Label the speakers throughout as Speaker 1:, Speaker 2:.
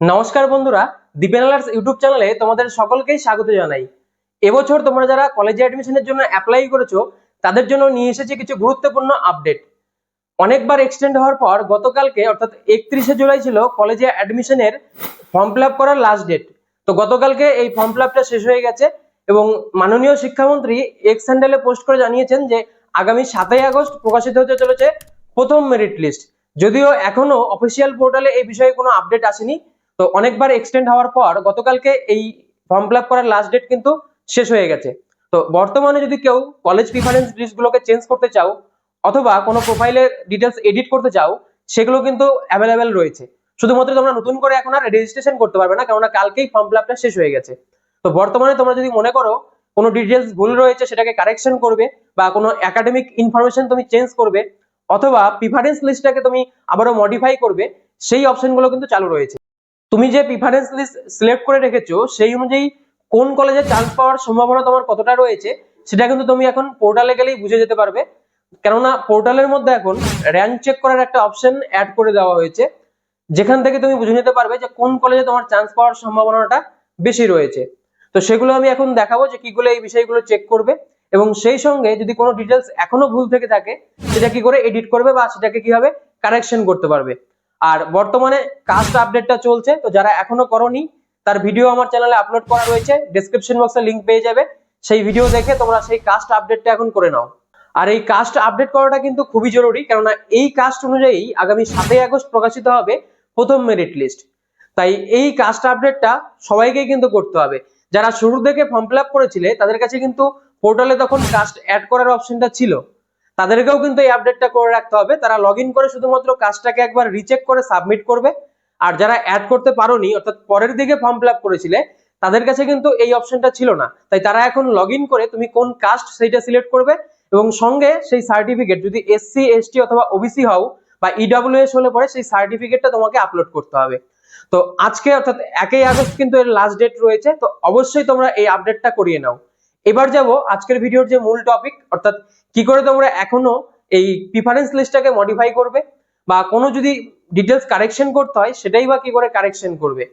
Speaker 1: নমস্কার বন্ধুরা, দীপেন আলার্স ইউটিউব চ্যানেলে তোমাদের সকলকেই স্বাগত জানাই। এবছর তোমরা যারা কলেজে অ্যাডমিশনের জন্য অ্যাপ্লাই করেছ, তাদের জন্য নিয়ে এসেছে কিছু গুরুত্বপূর্ণ আপডেট অনেকবার এক্সটেন্ড হওয়ার পর গতকালকে, অর্থাৎ একত্রিশে জুলাই ছিল কলেজে অ্যাডমিশনের ফর্ম ফিল আপ করার লাস্ট ডেট তো গতকালকে এই ফর্ম ফিল শেষ হয়ে গেছে এবং মাননীয় শিক্ষামন্ত্রী এক্স হ্যান্ডেলে পোস্ট করে জানিয়েছেন যে, আগামী সাতই আগস্ট প্রকাশিত হতে চলেছে প্রথম মেরিট লিস্ট যদিও এখনও অফিসিয়াল পোর্টালে এই বিষয়ে কোনো আপডেট আসেনি তো অনেকবার এক্সটেন্ড হওয়ার পর গতকালকে এই ফর্ম ফিল করার লাস্ট ডেট কিন্তু শেষ হয়ে গেছে। তো বর্তমানে যদি কেউ কলেজ প্রিফারেন্স লিস্টগুলোকে চেঞ্জ করতে চাও অথবা কোনো প্রোফাইলের ডিটেলস এডিট করতে চাও, সেগুলো কিন্তু অ্যাভেলেবেল রয়েছে। শুধুমাত্র তোমরা নতুন করে এখন আর রেজিস্ট্রেশন করতে পারবে না, কেননা কালকেই ফর্ম ফিল শেষ হয়ে গেছে। তো বর্তমানে তোমরা যদি মনে করো কোনো ডিটেলস ভুল রয়েছে, সেটাকে কারেকশন করবে বা কোনো একাডেমিক ইনফরমেশন তুমি চেঞ্জ করবে অথবা প্রিফারেন্স লিস্টটাকে তুমি আবারও মডিফাই করবে, সেই অপশনগুলো কিন্তু চালু রয়েছে। তুমি যে প্রিফারেন্স লিস্ট সিলেক্ট করে রেখেছো, সেই অনুযায়ী কোন কলেজে চান্স পাওয়ার সম্ভাবনা তোমার কতটা রয়েছে, সেটা কিন্তু তুমি এখন পোর্টালে গেলেই বুঝে যেতে পারবে। কেননা পোর্টালের মধ্যে এখন র্যাঙ্ক চেক করার একটা অপশন অ্যাড করে দেওয়া হয়েছে, যেখান থেকে তুমি বুঝে নিতে পারবে যে কোন কলেজে তোমার চান্স পাওয়ার সম্ভাবনাটা বেশি রয়েছে। তো সেগুলো আমি এখন দেখাবো যে কি করে এই বিষয়গুলো চেক করবে এবং সেই সঙ্গে যদি কোনো ডিটেলস এখনও ভুল থেকে থাকে, সেটা কি করে এডিট করবে বা সেটাকে কীভাবে কারেকশন করতে পারবে। আর বর্তমানে কাস্ট আপডেটটা চলছে, তো যারা এখনও করনি, তার ভিডিও আমার চ্যানেলে আপলোড করা রয়েছে ডেসক্রিপশন বক্সে লিংক পেয়ে যাবে, সেই ভিডিও দেখে তোমরা সেই কাস্ট আপডেটটা এখন করে নাও। আর এই কাস্ট আপডেট করাটা কিন্তু খুবই জরুরি, কেননা এই কাস্ট অনুযায়ী আগামী সাতই আগস্ট প্রকাশিত হবে প্রথম মেরিট লিস্ট তাই এই কাস্ট আপডেটটা সবাইকে কিন্তু করতে হবে। যারা শুরু থেকে ফর্ম ফিল করেছিলে, তাদের কাছে কিন্তু পোর্টালে তখন কাস্ট অ্যাড করার অপশনটা ছিল। তাদেরকেও কিন্তু এই আপডেটটা করে রাখতে হবে। তারা লগ করে শুধুমাত্র কাজটাকে একবার রিচেক করে সাবমিট করবে। আর যারা অ্যাড করতে পারোনি, অর্থাৎ পরের দিকে ফর্ম ফিল করেছিলে, তাদের কাছে কিন্তু এই অপশনটা ছিল না। তাই তারা এখন লগ করে তুমি কোন কাস্ট সেইটা সিলেক্ট করবে এবং সঙ্গে সেই সার্টিফিকেট যদি এসসি এসটি অথবা ওবিসি হও বা ইডাব্লিউএস হলে পরে সেই সার্টিফিকেটটা তোমাকে আপলোড করতে হবে। তো আজকে অর্থাৎ একই আগস্ট কিন্তু এর লাস্ট ডেট রয়েছে। তো অবশ্যই তোমরা এই আপডেটটা করিয়ে নাও। এবার যাব আজকের ভিডিওর যে মূল টপিক অর্থাৎ কি করে তোমরা এখনও এই প্রিফারেন্স লিস্টটাকে মডিফাই করবে বা কোনো যদি ডিটেলস কারেকশন করতে হয়, সেটাই বা কি করে কারেকশন করবে?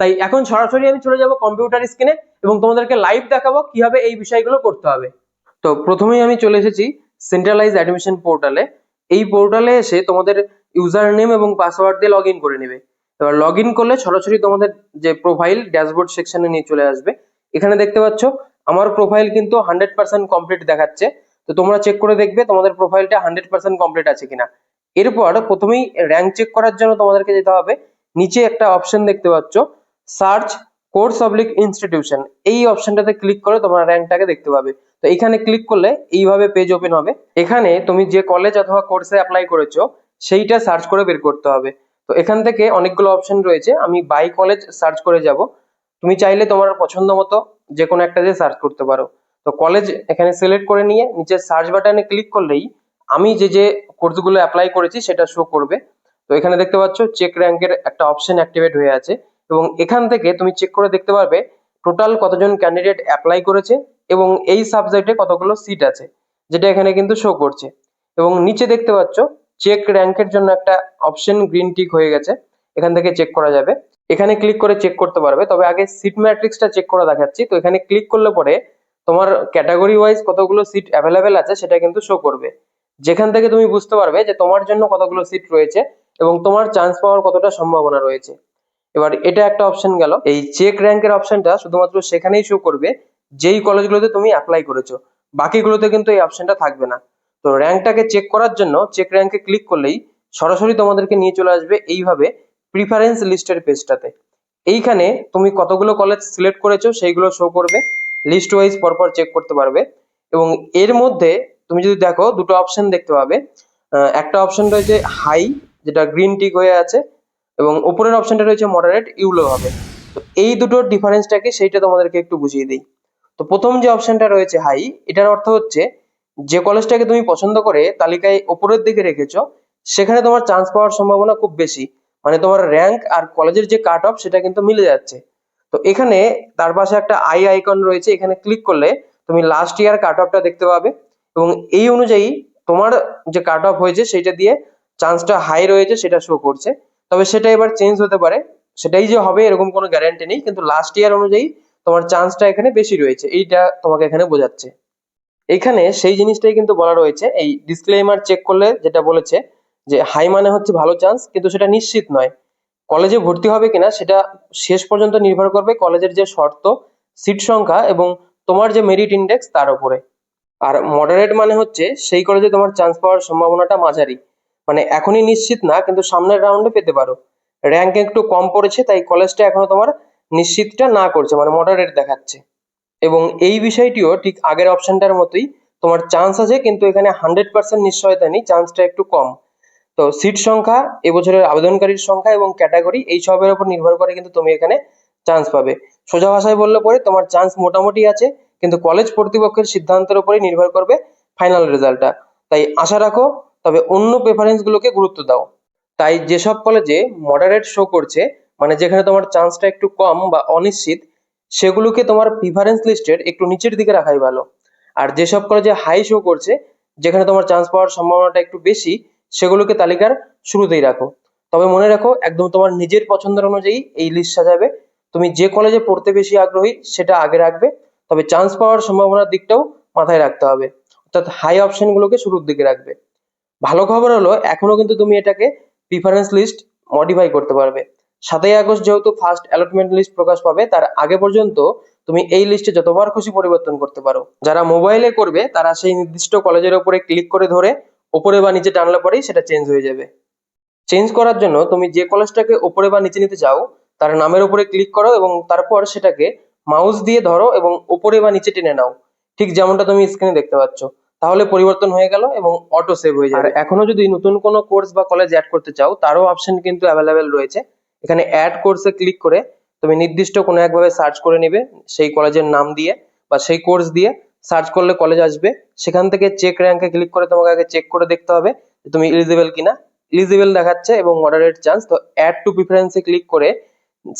Speaker 1: তাই এখন সরাসরি আমি চলে যাব কম্পিউটার স্ক্রিনে এবং তোমাদেরকে লাইভ দেখাবো কীভাবে এই বিষয়গুলো করতে হবে। তো প্রথমেই আমি চলে এসেছি সেন্ট্রালাইজ অ্যাডমিশন পোর্টালে এই পোর্টালে এসে তোমাদের ইউজার নেম এবং পাসওয়ার্ড দিয়ে লগ করে নেবে। এবার লগ করলে সরাসরি তোমাদের যে প্রোফাইল ড্যাশবোর্ড সেকশনে নিয়ে চলে আসবে। এখানে দেখতে পাচ্ছ আমার প্রোফাইল কিন্তু হান্ড্রেড পার্সেন্ট কমপ্লিট দেখাচ্ছে। তো তোমরা চেক করে দেখবে তোমাদের প্রোফাইলটা হান্ড্রেড পার্সেন্ট কমপ্লিট আছে কিনা। এরপর প্রথমেই র্যাঙ্ক চেক করার জন্য তোমাদেরকে যেতে হবে। নিচে একটা অপশন দেখতে পাচ্ছ সার্চ কোর্স অবলিক ইনস্টিটিউশন এই অপশনটাতে ক্লিক করে তোমরা র্যাঙ্কটাকে দেখতে পাবে। তো এখানে ক্লিক করলে এইভাবে পেজ ওপেন হবে। এখানে তুমি যে কলেজ অথবা কোর্সে অ্যাপ্লাই করেছ, সেইটা সার্চ করে বের করতে হবে। তো এখান থেকে অনেকগুলো অপশন রয়েছে। আমি বাই কলেজ সার্চ করে যাব। তুমি চাইলে তোমার পছন্দ মতো যে কোনো একটা দিয়ে সার্চ করতে পারো। তো কলেজ এখানে সিলেক্ট করে নিয়ে নিচে সার্চ বাটনে ক্লিক করলেই আমি যে যে কোর্সগুলো অ্যাপ্লাই করেছি সেটা শো করবে। তো এখানে দেখতে পাচ্ছ চেক র্যাঙ্কের একটা অপশন অ্যাক্টিভেট হয়ে আছে এবং এখান থেকে তুমি চেক করে দেখতে পারবে টোটাল কতজন ক্যান্ডিডেট অ্যাপ্লাই করেছে এবং এই সাবজেক্টে কতগুলো সিট আছে, যেটা এখানে কিন্তু শো করছে। এবং নিচে দেখতে পাচ্ছ চেক র্যাঙ্কের জন্য একটা অপশন গ্রিন টিক হয়ে গেছে, এখান থেকে চেক করা যাবে। এখানে ক্লিক করে চেক করতে পারবে। তবে আগে সিট ম্যাট্রিক্সটা চেক করে দেখাচ্ছি। তো এখানে ক্লিক করলে পরে তোমার ক্যাটাগরি ওয়াইজ কতগুলো সিট অ্যাভেলেবেল আছে সেটা কিন্তু শো করবে। যেখান থেকে তুমি বুঝতে পারবে যে তোমার জন্য কতগুলো সিট রয়েছে এবং তোমার চান্স পাওয়ার কতটা সম্ভাবনা রয়েছে। এবার এটা একটা অপশন গেল। এই চেক র্যাঙ্কের অপশনটা শুধুমাত্র সেখানেই শো করবে যেই কলেজগুলোতে তুমি অ্যাপ্লাই করেছ। বাকিগুলোতে কিন্তু এই অপশনটা থাকবে না। তো র্যাঙ্কটাকে চেক করার জন্য চেক র্যাঙ্কে ক্লিক করলেই সরাসরি তোমাদেরকে নিয়ে চলে আসবে। এইভাবে প্রিফারেন্স লিস্টের পেজটাতে এইখানে তুমি কতগুলো কলেজ সিলেক্ট করেছ সেইগুলো শো করবে লিস্ট ওয়াইজ পরপর চেক করতে পারবে এবং এর মধ্যে তুমি যদি দেখো দুটো অপশন দেখতে পাবে। একটা অপশন রয়েছে হাই যেটা গ্রিন টিক হয়ে আছে এবং উপরের অপশনটা রয়েছে মডারেট ইউলো হবে। তো এই দুটোর ডিফারেন্সটাকে সেইটা তোমাদেরকে একটু বুঝিয়ে দিই। তো প্রথম যে অপশনটা রয়েছে হাই এটার অর্থ হচ্ছে যে কলেজটাকে তুমি পছন্দ করে তালিকায় উপরের দিকে রেখেছো, সেখানে তোমার চান্স পাওয়ার সম্ভাবনা খুব বেশি। মানে তোমার র্যাঙ্ক আর কলেজের যে কাট অফ সেটা কিন্তু মিলে যাচ্ছে। তো এখানে তার পাশে একটা আই আইকন রয়েছে, এখানে ক্লিক করলে তুমি লাস্ট ইয়ার কাট অফটা দেখতে পাবে এবং এই অনুযায়ী তোমার যে কাট অফ হয়েছে সেটা দিয়ে চান্সটা হাই রয়েছে, সেটা শো করছে। তবে সেটা এবার চেঞ্জ হতে পারে, সেটাই যে হবে এরকম কোনো গ্যারান্টি নেই, কিন্তু লাস্ট ইয়ার অনুযায়ী তোমার চান্সটা এখানে বেশি রয়েছে, এইটা তোমাকে এখানে বোঝাচ্ছে। এখানে সেই জিনিসটাই কিন্তু বলা রয়েছে, এই ডিসক্লেমার চেক করলে যেটা বলেছে যে হাই মানে হচ্ছে ভালো চান্স কিন্তু সেটা নিশ্চিত নয়। কলেজে ভর্তি হবে কিনা, সেটা শেষ পর্যন্ত নির্ভর করবে কলেজের যে শর্ত সিট সংখ্যা এবং তোমার যে মেরিট ইন্ডেক্স তার উপরে। আর মডারেট মানে হচ্ছে সেই কলেজে তোমার চান্স পাওয়ার সম্ভাবনাটা মাঝারি। মানে এখনই নিশ্চিত না, কিন্তু সামনের রাউন্ডে পেতে পারো। র্যাঙ্ক একটু কম পড়েছে, তাই কলেজটা এখনও তোমার নিশ্চিতটা না করছে মানে মডারেট দেখাচ্ছে। এবং এই বিষয়টিও ঠিক আগের অপশনটার মতোই তোমার চান্স আছে, কিন্তু এখানে হান্ড্রেড পার্সেন্ট নিশ্চয়তা নেই চান্সটা একটু কম। তো সিট সংখ্যা, এবছরের আবেদনকারীর সংখ্যা এবং ক্যাটাগরি এই সবের উপর নির্ভর করে কিন্তু তুমি এখানে চান্স পাবে। সোজা ভাষায় বললে পরে তোমার চান্স মোটামুটি আছে, কিন্তু কলেজ কর্তৃপক্ষের সিদ্ধান্তের উপরে নির্ভর করবে ফাইনাল রেজাল্টটা তাই আশা রাখো, তবে অন্য প্রেফারেন্স গুলোকে গুরুত্ব দাও। তাই যেসব কলেজে মডারেট শো করছে মানে যেখানে তোমার চান্সটা একটু কম বা অনিশ্চিত, সেগুলোকে তোমার প্রিফারেন্স লিস্টের একটু নিচের দিকে রাখাই ভালো। আর যেসব কলেজে হাই শো করছে, যেখানে তোমার চান্স পাওয়ার সম্ভাবনাটা একটু বেশি সেগুলোকে তালিকার শুরুতেই রাখো। তবে মনে রাখো, একদম তোমার নিজের পছন্দের অনুযায়ী এই লিস্ট সাজাবে। তুমি যে কলেজে পড়তে বেশি আগ্রহী, সেটা আগে রাখবে। তবে চান্স পাওয়ার সম্ভাবনার দিকটাও মাথায় রাখতে হবে। অর্থাৎ হাই অপশনগুলোকে শুরুর দিকে রাখবে। ভালো খবর হলো, এখনও কিন্তু তুমি এটাকে প্রিফারেন্স লিস্ট মডিফাই করতে পারবে। সাতই আগস্ট যেহেতু ফার্স্ট অ্যালটমেন্ট লিস্ট প্রকাশ পাবে, তার আগে পর্যন্ত তুমি এই লিস্টে যতবার খুশি পরিবর্তন করতে পারো। যারা মোবাইলে করবে, তারা সেই নির্দিষ্ট কলেজের উপরে ক্লিক করে ধরে উপরে বা নিচে টানলে পরেই সেটা চেঞ্জ হয়ে যাবে। চেঞ্জ করার জন্য তুমি যে কলেজটাকে উপরে বা নিচে নিতে চাও, তার নামের উপরে ক্লিক করো এবং তারপর সেটাকে মাউস দিয়ে ধরো এবং উপরে বা নিচে টেনে নাও। ঠিক যেমনটা তুমি স্ক্রিনে দেখতে পাচ্ছ। তাহলে পরিবর্তন হয়ে গেল এবং অটো সেভ হয়ে যাবে। এখনও যদি নতুন কোনো কোর্স বা কলেজ অ্যাড করতে চাও, তারও অপশন কিন্তু অ্যাভেলেবেল রয়েছে। এখানে অ্যাড কোর্সে ক্লিক করে তুমি নির্দিষ্ট কোনো একভাবে সার্চ করে নিবে, সেই কলেজের নাম দিয়ে বা সেই কোর্স দিয়ে। সার্চ করলে কলেজ আসবে। সেখান থেকে চেক র্যাঙ্কে ক্লিক করে তোমাকে আগে চেক করে দেখতে হবে তুমি এলিজিবল কিনা। এলিজিবল দেখাচ্ছে এবং মডারেট চান্স তো অ্যাড টু প্রিফারেন্সে ক্লিক করে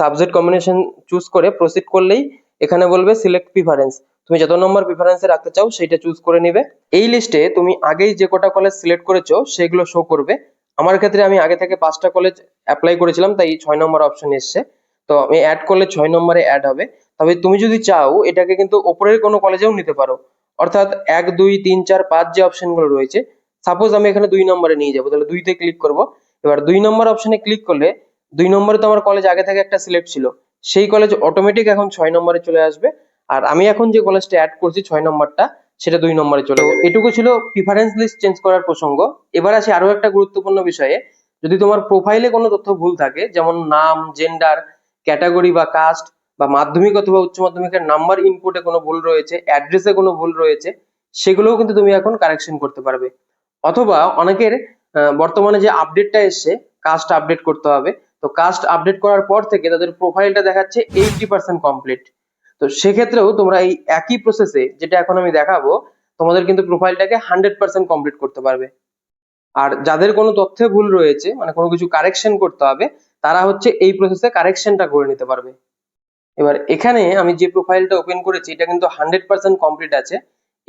Speaker 1: সাবজেক্ট কম্বিনেশন চুজ করে প্রসিড করলেই এখানে বলবে সিলেক্ট প্রিফারেন্স তুমি যত নম্বর প্রিফারেন্সে রাখতে চাও, সেইটা চুজ করে নিবে। এই লিস্টে তুমি আগেই যে কটা কলেজ সিলেক্ট করেছ, সেগুলো শো করবে। আমার ক্ষেত্রে আমি আগে থেকে পাঁচটা কলেজ অ্যাপ্লাই করেছিলাম, তাই ছয় নম্বর অপশন এসছে। তো আমি অ্যাড করলে ছয় নম্বরে অ্যাড হবে। তবে তুমি যদি চাও, এটাকে কিন্তু ওপরের কোনো কলেজেও নিতে পারো। অর্থাৎ এক, দুই, তিন, চার, পাঁচ যে অপশনগুলো রয়েছে সাপোজ আমি এখানে দুই নম্বরে নিয়ে যাব, তাহলে দুইতে ক্লিক করব। এবার দুই নম্বর অপশনে ক্লিক করলে, দুই নম্বরে তো আমার কলেজ আগে থেকে একটা সিলেক্ট ছিল। সেই কলেজ অটোমেটিক এখন ছয় নম্বরে চলে আসবে। আর আমি এখন যে কলেজটা অ্যাড করছি, ছয় নম্বরটা, সেটা দুই নম্বরে চলে যাবে। এটুকু ছিল প্রিফারেন্স লিস্ট চেঞ্জ করার প্রসঙ্গ। এবার আসি আরও একটা গুরুত্বপূর্ণ বিষয়ে। যদি তোমার প্রোফাইলে কোনো তথ্য ভুল থাকে, যেমন নাম জেন্ডার ক্যাটাগরি বা কাস্ট বা মাধ্যমিক অথবা উচ্চ মাধ্যমিকের নাম্বার ইনপুটে কোনো ভুল রয়েছে অ্যাড্রেসে কোনো ভুল রয়েছে, সেগুলোও কিন্তু তুমি এখন কারেকশন করতে পারবে। অথবা অনেকের বর্তমানে যে আপডেটটা এসছে কাস্ট আপডেট করতে হবে। তো কাস্ট আপডেট করার পর থেকে তাদের প্রোফাইলটা দেখাচ্ছে এইটটি পার্সেন্ট কমপ্লিট তো সেক্ষেত্রেও তোমরা এই একই প্রসেসে যেটা এখন আমি দেখাবো, তোমাদের কিন্তু প্রোফাইলটাকে হান্ড্রেড পার্সেন্ট কমপ্লিট করতে পারবে। আর যাদের কোনো তথ্যে ভুল রয়েছে মানে কোনো কিছু কারেকশন করতে হবে, তারা হচ্ছে এই প্রসেসে কারেকশনটা করে নিতে পারবে। এবার এখানে আমি যে প্রোফাইলটা ওপেন করেছি, এটা কিন্তু হান্ড্রেড পার্সেন্ট কমপ্লিট আছে।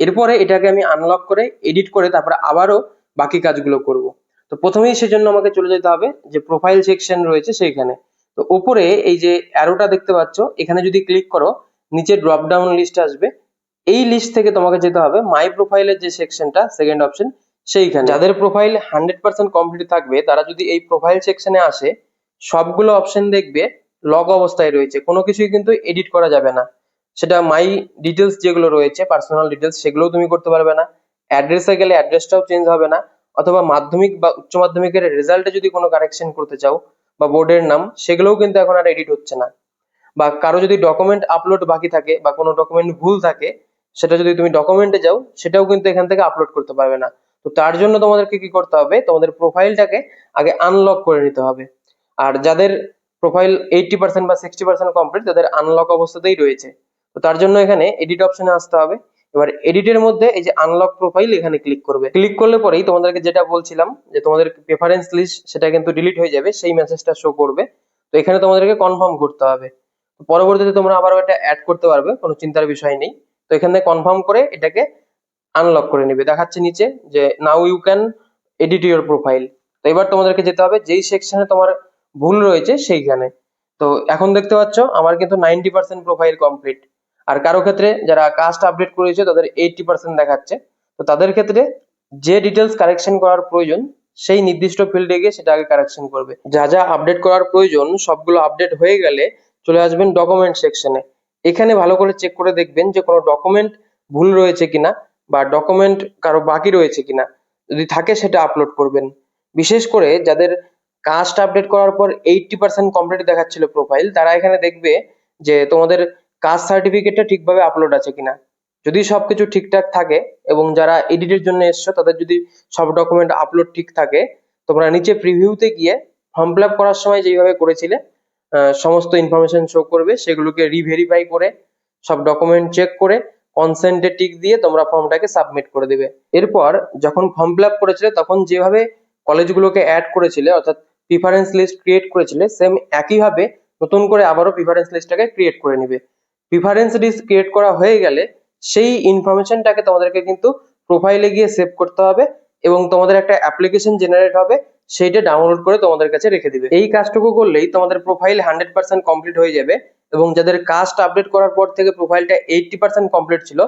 Speaker 1: এরপরে এটাকে আমি আনলক করে এডিট করে তারপরে আবারও বাকি কাজগুলো করব। তো প্রথমেই সেজন্য আমাকে চলে যেতে হবে, যে প্রোফাইল সেকশন রয়েছে সেইখানে। তো উপরে এই যে অ্যারোটা দেখতে পাচ্ছ, এখানে যদি ক্লিক করো, নিচে ড্রপ ডাউন লিস্ট আসবে। এই লিস্ট থেকে তোমাকে যেতে হবে মাই প্রোফাইলের যে সেকশনটা সেকেন্ড অপশন সেইখানে। যাদের প্রোফাইল হান্ড্রেড পার্সেন্ট কমপ্লিট থাকবে, তারা যদি এই প্রোফাইল সেকশনে আসে, সবগুলো অপশন দেখবে লগ অবস্থায় রয়েছে, কোনো কিছুই কিন্তু এডিট করা যাবে না। সেটা মাই ডিটেলস যেগুলো রয়েছে পার্সোনাল ডিটেলস সেগুলোও তুমি করতে পারবে না। অ্যাড্রেসে গেলে অ্যাড্রেসটাও চেঞ্জ হবে না, অথবা মাধ্যমিক বা উচ্চ মাধ্যমিকের রেজাল্টে যদি কোনো কারেকশন করতে চাও, বা বোর্ডের নাম, সেগুলোও কিন্তু এখন আর এডিট হচ্ছে না। বা কারও যদি ডকুমেন্ট আপলোড বাকি থাকে, বা কোনো ডকুমেন্ট ভুল থাকে, সেটা যদি তুমি ডকুমেন্টে যাও, সেটাও কিন্তু এখান থেকে আপলোড করতে পারবে না। তো তার জন্য তোমাদেরকে কি করতে হবে? তোমাদের প্রোফাইলটাকে আগে আনলক করে নিতে হবে। আর যাদের প্রোফাইল এইটটি পার্সেন্ট বা সিক্সটি পার্সেন্ট কমপ্লিট তাদের আনলক অবস্থাতেই রয়েছে। তো তার জন্য এখানে এডিট অপশনে আসতে হবে। এবার এডিটের মধ্যে এই যে আনলক প্রোফাইল এখানে ক্লিক করবে। ক্লিক করলে পরেই তোমাদেরকে যেটা বলছিলাম যে তোমাদের প্রেফারেন্স লিস্ট সেটা কিন্তু ডিলিট হয়ে যাবে, সেই মেসেজটা শো করবে। তো এখানে তোমাদেরকে কনফার্ম করতে হবে। পরবর্তীতে তোমরা আবার এটা অ্যাড করতে পারবে, কোনো চিন্তার বিষয় নেই। তো এখানে কনফার্ম করে এটাকে আনলক করে নিবে। দেখাচ্ছে নিচে যে now you can edit your profile তো এবার তোমাদেরকে যেতে হবে, যেই সেকশনে তোমার ভুল রয়েছে সেইখানে। তো এখন দেখতে পাচ্ছ, আমার কিন্তু নাইনটি পার্সেন্ট প্রোফাইল কমপ্লিট আর কারও ক্ষেত্রে যারা কাস্ট আপডেট করেছে, তাদের এইটটি পার্সেন্ট দেখাচ্ছে। তো তাদের ক্ষেত্রে যে ডিটেলস কারেকশন করার প্রয়োজন, সেই নির্দিষ্ট ফিল্ডে গিয়ে সেটা আগে কারেকশন করবে। যা যা আপডেট করার প্রয়োজন, সবগুলো আপডেট হয়ে গেলে চলে আসবেন ডকুমেন্ট সেকশনে এখানে ভালো করে চেক করে দেখবেন যে কোনো ডকুমেন্ট ভুল রয়েছে কিনা, বা ডকুমেন্ট কারও বাকি রয়েছে কিনা। যদি থাকে সেটা আপলোড করবেন। বিশেষ করে যাদের কাস্ট আপডেট করার পর এইটটি পার্সেন্ট কমপ্লিট দেখাচ্ছিল প্রোফাইল তারা এখানে দেখবে যে তোমাদের কাস্ট সার্টিফিকেটটা ঠিকভাবে আপলোড আছে কিনা। যদি সবকিছু ঠিকঠাক থাকে এবং যারা এডিটের জন্য এসছো, তাদের যদি সব ডকুমেন্ট আপলোড ঠিক থাকে, তোমরা নিচে প্রিভিউতে গিয়ে ফর্ম ফিল করার সময় যেভাবে করেছিলে সমস্ত ইনফরমেশন শো করবে, সেগুলোকে রিভেরিফাই করে, সব ডকুমেন্ট চেক করে কনসেন্টে টিক দিয়ে তোমরা ফর্মটাকে সাবমিট করে দেবে। এরপর যখন ফর্ম ফিল করেছিলে, তখন যেভাবে কলেজগুলোকে অ্যাড করেছিলে, অর্থাৎ প্রিফারেন্স লিস্ট ক্রিয়েট করেছিলে সেম একইভাবে নতুন করে আবারও প্রিফারেন্স লিস্টটাকে ক্রিয়েট করে নিবে। প্রিফারেন্স লিস্ট ক্রিয়েট করা হয়ে গেলে সেই ইনফরমেশনটাকে তোমাদেরকে কিন্তু প্রোফাইলে গিয়ে সেভ করতে হবে এবং তোমাদের একটা অ্যাপ্লিকেশন জেনারেট হবে, সেইটা ডাউনলোড করে তোমাদের কাছে রেখে দিবে। এই কাজটুকু করলেই তোমাদের প্রোফাইল হান্ড্রেড পার্সেন্ট কমপ্লিট হয়ে যাবে এবং যাদের কাস্ট আপডেট করার পর থেকে প্রোফাইলটা এইটটি পার্সেন্ট কমপ্লিট ছিল,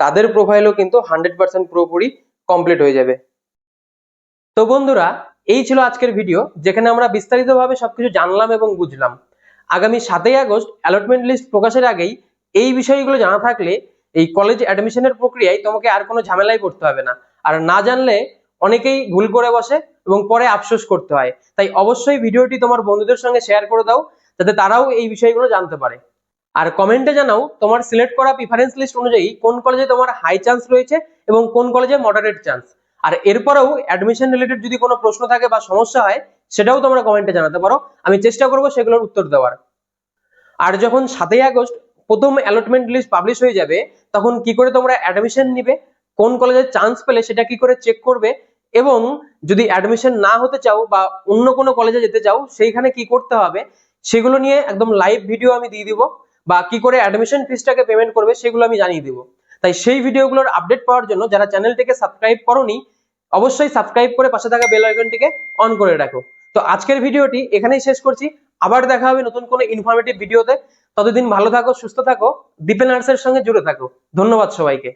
Speaker 1: তাদের প্রোফাইলও কিন্তু হান্ড্রেড পার্সেন্ট পুরোপুরি কমপ্লিট হয়ে যাবে। তো বন্ধুরা এই ছিল আজকের ভিডিও যেখানে আমরা বিস্তারিতভাবে সবকিছু জানলাম এবং বুঝলাম। আগামী সাতই আগস্ট অ্যালটমেন্ট লিস্ট প্রকাশের আগেই এই বিষয়গুলো জানা থাকলে এই কলেজ অ্যাডমিশনের প্রক্রিয়ায় তোমাকে আর কোনো ঝামেলায় পড়তে হবে না। আর না জানলে অনেকেই ভুল করে বসে এবং পরে আফসোস করতে হয়। তাই অবশ্যই ভিডিওটি তোমার বন্ধুদের সঙ্গে শেয়ার করে দাও, যাতে তারাও এই বিষয়গুলো জানতে পারে। আর কমেন্টে জানাও তোমার সিলেক্ট করা প্রিফারেন্স লিস্ট অনুযায়ী কোন কলেজে তোমার হাই চান্স রয়েছে এবং কোন কলেজে মডারেট চান্স আর এরপরেও অ্যাডমিশন রিলেটেড যদি কোনো প্রশ্ন থাকে বা সমস্যা হয়, সেটাও তোমরা কমেন্টে জানাতে পারো। আমি চেষ্টা করব সেগুলোর উত্তর দেওয়ার। আর যখন সাতই আগস্ট প্রথম অ্যালটমেন্ট লিস্ট পাবলিশ হয়ে যাবে, তখন কি করে তোমরা অ্যাডমিশন নিবে, কোন কলেজে চান্স পেলে সেটা কি করে চেক করবে, এবং যদি অ্যাডমিশন না হতে চাও বা অন্য কোনো কলেজে যেতে চাও, সেইখানে কি করতে হবে, সেগুলো নিয়ে একদম লাইভ ভিডিও আমি দিয়ে দিব, বা কি করে অ্যাডমিশন ফিসটাকে পেমেন্ট করবে, সেগুলো আমি জানিয়ে দিব। তাই সেই ভিডিওগুলোর আপডেট পাওয়ার জন্য যারা চ্যানেলটিকে সাবস্ক্রাইব করনি, অবশ্যই সাবস্ক্রাইব করে পাশে থাকা বেল আইকনটিকে অন করে রাখো। তো আজকের ভিডিওটি এখানেই শেষ করছি। আবার দেখা হবে নতুন কোনো ইনফরমেটিভ ভিডিওতে ততদিন ভালো থাকো, সুস্থ থাকো, দীপেন আর্টসের সঙ্গে জুড়ে থাকো। ধন্যবাদ সবাইকে।